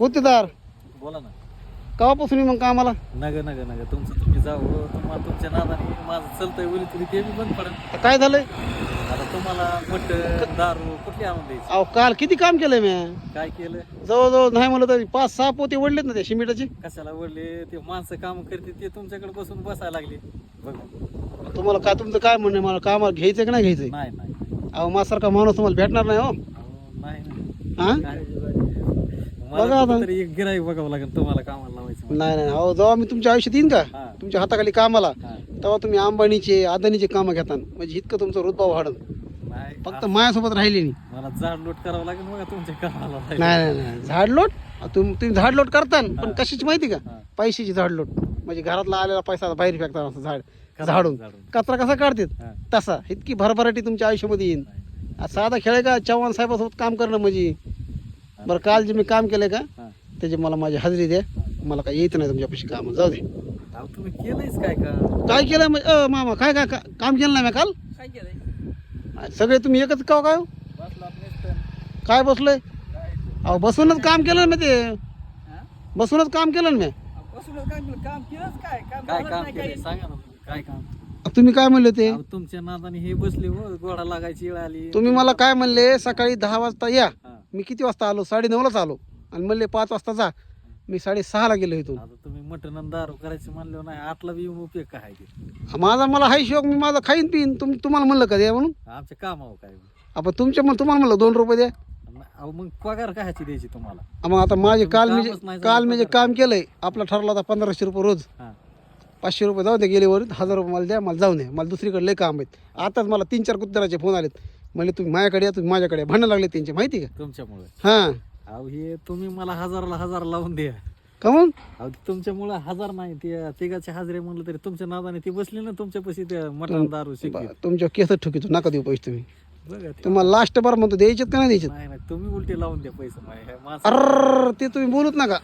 गुत्तेदार. बोला ना. केव्हापासून मग कामाला? नग नग नग तुमचं तुम्ही जाऊ. तुम्हाला तुमच्या नादाने माझं चलतंय बोली तरी ते बी बंद पडेल. काय झालंय? आता तुम्हाला मटण दारू कुठली आणून द्यायची? अहो काल किती काम केलंय मी? काय केलं? जवळजवळ नाही म्हणलं तरी पाच सहा पोते वडलेत ना ते सिमेंटाचे कशाला वडले ते माणसं काम करते ते तुमच्याकडे बसून बसायला लागले. बघ. तुम्हाला काय तुमचं काय म्हणणं आहे? मला कामाला घ्यायचं की नाही घ्यायचंय? नाही नाही. अहो माझ्यासारखा माणूस तुम्हाला भेटणार नाही हो. अहो, नाही ना. हा? काय? बघा मला आता. तरी एक गिराईक बघावं लागेल तुम्हाला कामाला लावायचं नाही नाही अहो जेव्हा मी तुमच्या आयुष्यात येईन का? हा. तुमच्या हाताखाली कामाला हा. तेव्हा तुम्ही अंबानीचे अदानीचे कामं घेता. म्हणजे इतकं तुमचं रुतबा वाढन नाही फक्त माझ्यासोबत राहिले नाही. मला जाड लोट करावं लागेल बघा तुमच्या कामाला नाही नाही नाही. झाडलोट तुम तुम्ही झाडलोट करता न, पण. कशाची माहिती का? हा. पैशाची झाडलोट म्हणजे घरातला आलेला पैसा बाहेर फेकता असं झाड झाडून. झाडून. कचरा कसा काढतात? हा. तसा. इतकी भरभराटी तुमच्या आयुष्यामध्ये येईन. आज साधा खेळ आहे का? चव्हाण साहेबासोबत काम करणं म्हणजे? बरं काल जे मी काम केलंय का हा. त्याची मला माझी हजेरी द्या. मला काय येत नाही तुमच्यापाशी काम जाऊ दे. अहो, तुम्ही केलंयच काय का काय केलंय म्हणजे अ, मामा काय काय काय- काम केलं नाही मी काल? काय केलंय? सगळे तुम्ही एकच का काय हो? बसला नुसतं. काय बसलोय? काय? अहो बसूनच काम केलं ना मी ते. हा? बसूनच काम केलं ना मी. बसूनच केलं. काम केलंच काय? काम काय झालंच काम नाही केलंय? काही. सांगा ना काय काम? तुम्ही काय म्हणले ते? अहो, तुमच्या नादाने हे बसले हो गोडा लागायची वेळ आली. तुम्ही मला काय म्हणले? सकाळी दहा वाजता या. हा. मी किती वाजता आलो? साडे नऊलाच आलो. आणि म्हणले पाच वाजता जा. मी साडे सहाला गेलो इथून. आता तुम्ही मटण दारू करायचं म्हणलं नाही आतला बी येऊन उपयोग काय ते? माझा मला हाय शोक मी माझा खाईन पिईन. तुम तुम्हाला म्हणलं का द्या म्हणून? आमच्या कामावर काय? आपण तुमच्या मग तुम्हाला म्हणलं दोन रुपये द्या. अहो मग पगार कायची द्यायची तुम्हाला? मग आता माझे काल मी कामच नाही जे काल मी जे काम केलंय आपला ठरला होता पंधराशे रुपये रोज. हा. पाचशे रुपये जाऊ दे गेलेवर हजार रुपये मला द्या मला जाऊ नये मला दुसरीकडे लय काम आहेत. आताच मला तीन चार कुत्तराचे फोन आलेत. म्हणले तुम्ही माझ्याकडे या तुम्ही माझ्याकडे या. भांडण लागले त्यांचे माहिती का? तुमच्यामुळे. हां. अहो हे तुम्ही मला हजाराला हजार लावून द्या. कामून अहो त्यामुळे हजार नाही ते तिघाचे हाजरे म्हणलं तरी तुमच्या नादाने ती बसली ना तुमच्या पशी त्या मटण दारू शिकली. तुमच्या केस ठुकीतो नका देऊ पैसे तुम्ही. बघा ते. तुम्हाला लास्ट बार म्हणतो द्यायचेत का नाही द्यायचेत? नाही नाही तुम्ही उलटे लावून द्या पैसे माझे. हे माणसं- अर ते तुम्ही बोलूत नका.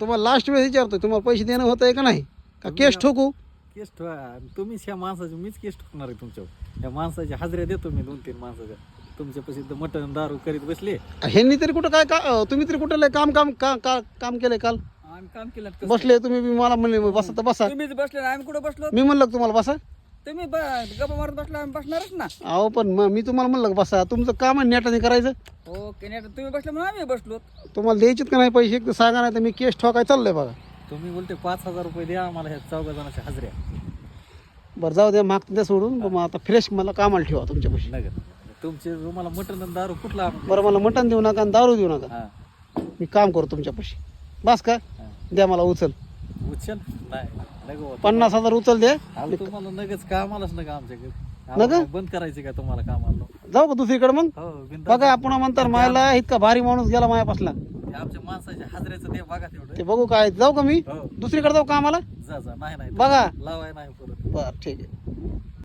तुम्हाला लास्ट वेळेस विचारतोय तुम्हाला पैसे देणं होतंय का नाही? का केस ठोकू? केस ठेवा. तुम्हीच ह्या माणसाचे मीच केस ठोकणार आहे तुमच्यावर. या माणसाच्या हाजऱ्या देतो मी दोन तीन माणसाच्या तुमच्या पशी मटण दारू करीत बसले. ह्यांनी तरी कुठं काय का अं, तुम्ही तरी कुठं लय काम काम का का- काम केलंय काल? आम्ही काम केलं कसं? बसले तुम्ही बी मला म्हणले बसा तर बसा. तुम्हीच बसले ना, आम्ही कुठं बसलो? मी म्हणलं का तुम्हाला बसा. तुम्ही ब- गप्पा मारत बसला आम्ही बसणारच ना. अहो पण मग मी तुम्हाला म्हणलं का बसा. तुमचं काम आहे नेटाने करायचं. ओके नाही तर तुम्ही बसले म्हणून आम्ही बसलो. तुम्हाला द्यायचेत का नाही पैसे? एक तर सांगा नाही तर मी केस ठोकाय चाललंय बघा. तुम्ही बोलते पाच हजार रुपये द्या आम्हाला ह्या चौघा जणांच्या हाजऱ्या. बरं जाऊ द्या मागतं द्या सोडून मग आता फ्रेश मला कामाला ठेवा तुमच्या पैसे. नगर तुमचे तुम्हाला मटण आणि दारू कुठला बरं मला मटण देऊ नका आणि दारू देऊ नका. हा. मी काम करतो तुमच्या पैसे. बस का. द्या मला उचल. उचल? नाही. पन्नास हजार उचल द्या अहो, तुम्हाला नगच कामालाच नका आमच्याकडे? आम्हाला बंद करायचे का तुम्हाला कामाला? जाऊ का दुसरीकडे मग? हो. बघा आपण म्हणतात मायला इतका भारी माणूस गेला मायापासला. ते आमच्या माणसाच्या हाजऱ्याचं ते बघा तेवढं. ते बघू काय जाऊ का मी? हो. दुसरीकडे जाऊ का आम्हाला जा जा. नाही नाही. बघा. लावाय नाही परत. बरं ठीक आहे